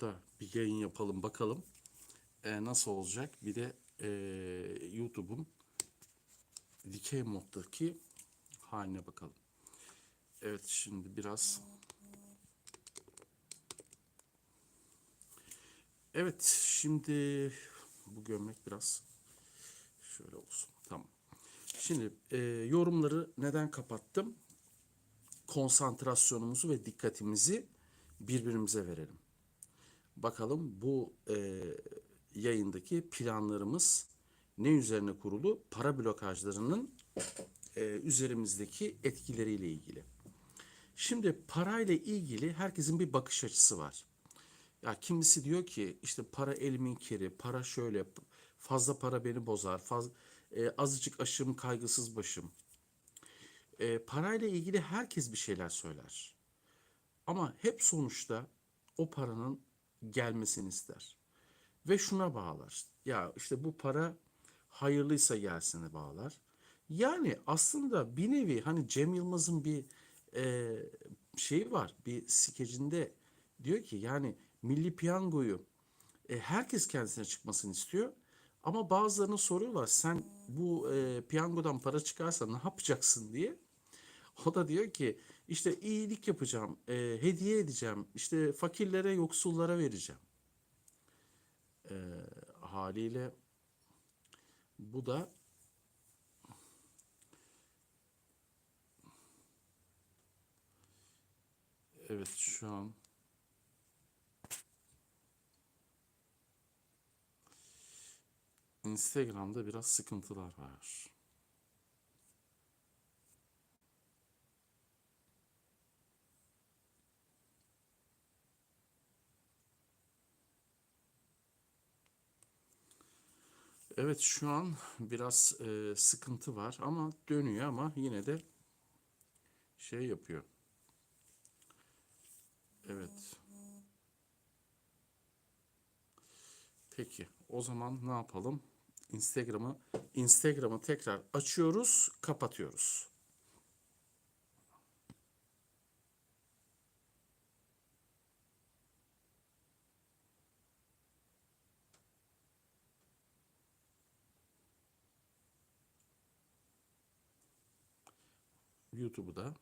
modda bir yayın yapalım bakalım e, nasıl olacak. Bir de e, YouTube'un dikey moddaki haline bakalım. Evet şimdi biraz Evet şimdi bu gömlek biraz şöyle olsun. Tamam. Şimdi e, yorumları neden kapattım? Konsantrasyonumuzu ve dikkatimizi birbirimize verelim. Bakalım bu e, yayındaki planlarımız ne üzerine kurulu? Para blokajlarının e, üzerimizdeki etkileriyle ilgili. Şimdi parayla ilgili herkesin bir bakış açısı var. Ya kimisi diyor ki işte para elimin kiri, para şöyle, fazla para beni bozar, faz, e, azıcık aşım kaygısız başım. E, parayla ilgili herkes bir şeyler söyler. Ama hep sonuçta o paranın gelmesini ister. Ve şuna bağlar. Ya işte bu para hayırlıysa gelsene bağlar. Yani aslında bir nevi hani Cem Yılmaz'ın bir e, şeyi var. Bir skecinde diyor ki yani Milli Piyango'yu e, herkes kendisine çıkmasını istiyor. Ama bazılarına soruyorlar sen bu e, piyangodan para çıkarsa ne yapacaksın diye. O da diyor ki işte iyilik yapacağım, e, hediye edeceğim, işte fakirlere, yoksullara vereceğim. E, haliyle bu da evet şu an Instagram'da biraz sıkıntılar var. Evet şu an biraz e, sıkıntı var ama dönüyor ama yine de şey yapıyor. Evet. Peki o zaman ne yapalım? Instagram'ı Instagram'ı tekrar açıyoruz, kapatıyoruz. YouTube'u da